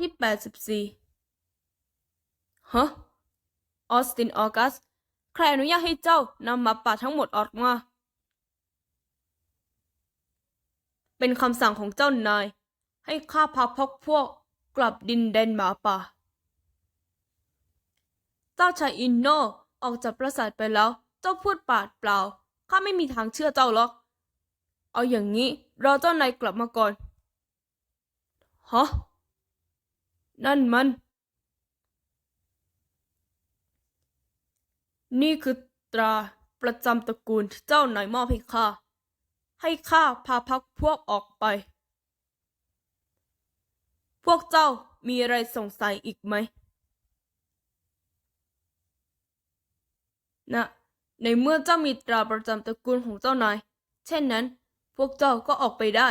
ที่84ฮะออสตินออกัส ใครอนุญาตให้เจ้านำหมาป่าทั้งหมดออกมา เป็นคำสั่งของเจ้านาย ให้ข้าพาพกพวกกลับดินแดนหมาป่า เจ้าชายอินโนออกจากปราสาทไปแล้ว เจ้าพูดปาดเปล่า ข้าไม่มีทางเชื่อเจ้าหรอก เอาอย่างนี้รอเจ้านายกลับมาก่อน ฮะ นั่นมัน นี่คือตราประจำตระกูลที่เจ้านายมอบให้ข้า ให้ข้าพาพักพวกออกไป พวกเจ้ามีอะไรสงสัยอีกไหมนะในเมื่อเจ้ามีตราประจำตระกูลของเจ้านาย เช่นนั้น พวกเจ้าก็ออกไปได้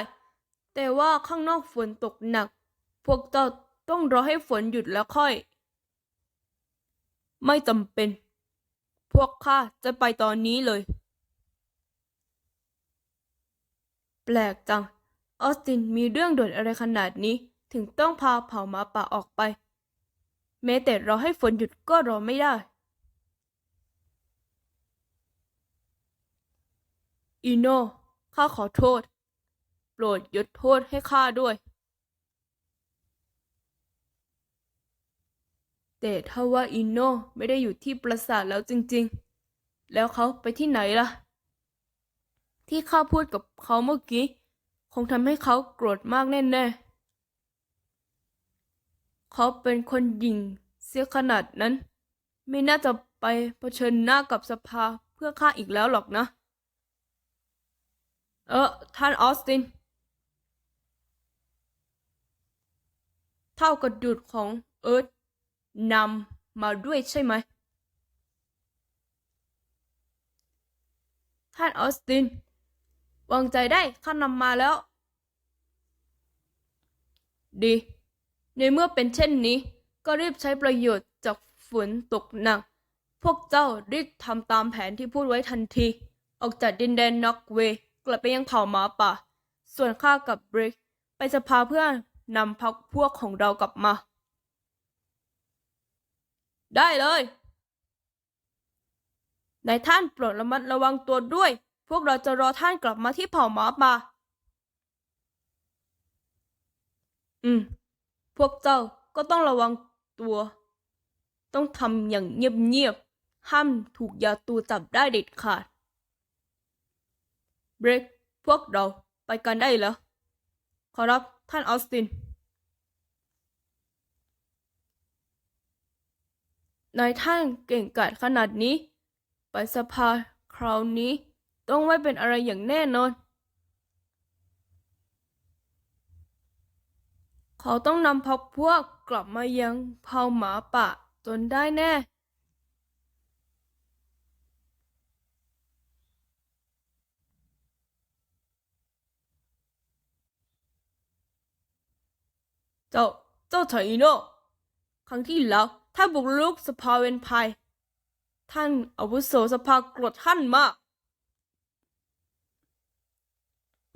แต่ว่าข้างนอกฝนตกหนัก พวกเจ้า ต้องรอให้ฝนหยุดแล้วค่อย ไม่จำเป็น พวกข้าจะไปตอนนี้เลย แปลกจัง ออสตินมีเรื่องด่วนอะไรขนาดนี้ถึงต้องพาเผ่าหมาป่าออกไป แม้แต่รอให้ฝนหยุดก็รอไม่ได้ อีโนข้าขอโทษ โปรดยกโทษให้ข้าด้วย แต่ถ้าว่าอินโนไม่ได้อยู่ที่ปราสาทแล้วจริงๆ แล้วเขาไปที่ไหนล่ะ ที่ข้าพูดกับเขาเมื่อกี้ คงทำให้เขาโกรธมากแน่ๆ เขาเป็นคนหญิงเสียขนาดนั้น ไม่น่าจะไปเผชิญหน้ากับสภาเพื่อข้าอีกแล้วหรอกนะ เออท่านออสติน เท่ากระดูดของเอิร์ธ นำมาด้วยใช่ไหม ท่านออสติน วางใจได้ข้านำมาแล้ว ดี ในเมื่อเป็นเช่นนี้ ก็รีบใช้ประโยชน์จากฝนตกหนัก พวกเจ้ารีบทำตามแผนที่พูดไว้ทันที ออกจากดินแดนน็อกเวย์กลับไปยังเผ่าหมาป่า ส่วนข้ากับบริก ไปสภาเพื่อนำพักพวกของเรากลับมา ได้เลยนายท่านโปรดระมัดระวังตัวด้วย พวกเราจะรอท่านกลับมาที่เผ่าหมาป่า อืม พวกเจ้าก็ต้องระวังตัว ต้องทำอย่างเงียบๆ ห้ามถูกยาตูจับได้เด็ดขาด เบรก พวกเราไปกันได้แล้ว ขอรับท่านออสติน นายท่านเก่งกาจขนาดนี้ ไปสภาคราวนี้ ต้องไม่เป็นอะไรอย่างแน่นอน เขาต้องนำพักพวกกลับมายังเผ่าหมาป่าจนได้แน่ เจ้า เจ้าชายอิโนะครั้งที่แล้ว ท่านบุกรุกสภาเวนไพายท่านอาวุโสสภากรธท่านมาก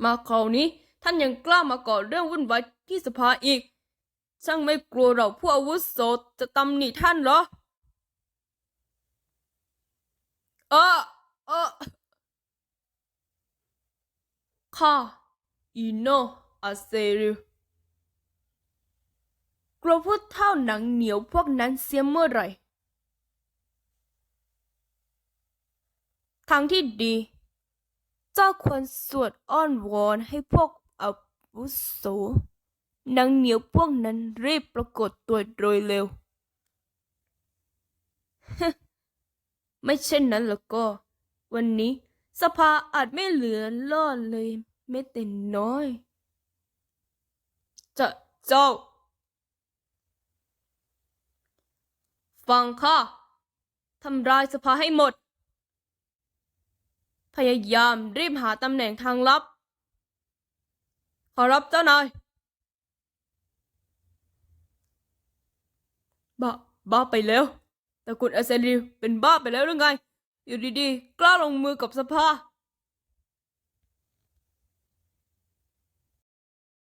มาคราวนี้ท่านยังกล้ามาก่อเรื่องวุ่นวายที่สภาอีก ช่างไม่กลัวเราผู้อาวุโสจะตำหนิท่านเหรอ เออเออข้าอิโนอาเซริ ลัวพูดเท่าหนังเหนียวพวกนั้นเสียเมื่อไหร่ ทางที่ดี เจ้าควรสวดอ้อนวอนให้พวกอาวุโสหนังเหนียวพวกนั้นรีบปรากฏตัวโดยเร็ว ไม่เช่นนั้นแล้วก็ วันนี้สภาอาจไม่เหลือล่อเลยแม้แต่น้อย จะเจ้า ฟังข้าทำลายสภาให้หมด พยายามรีบหาตำแหน่งทางลับ ขอรับเจ้านายบ้าบ้าไปแล้วแต่คุณอาเซริวเป็นบ้าไปแล้วหรือไง อยู่ดีๆ กล้าลงมือกับสภา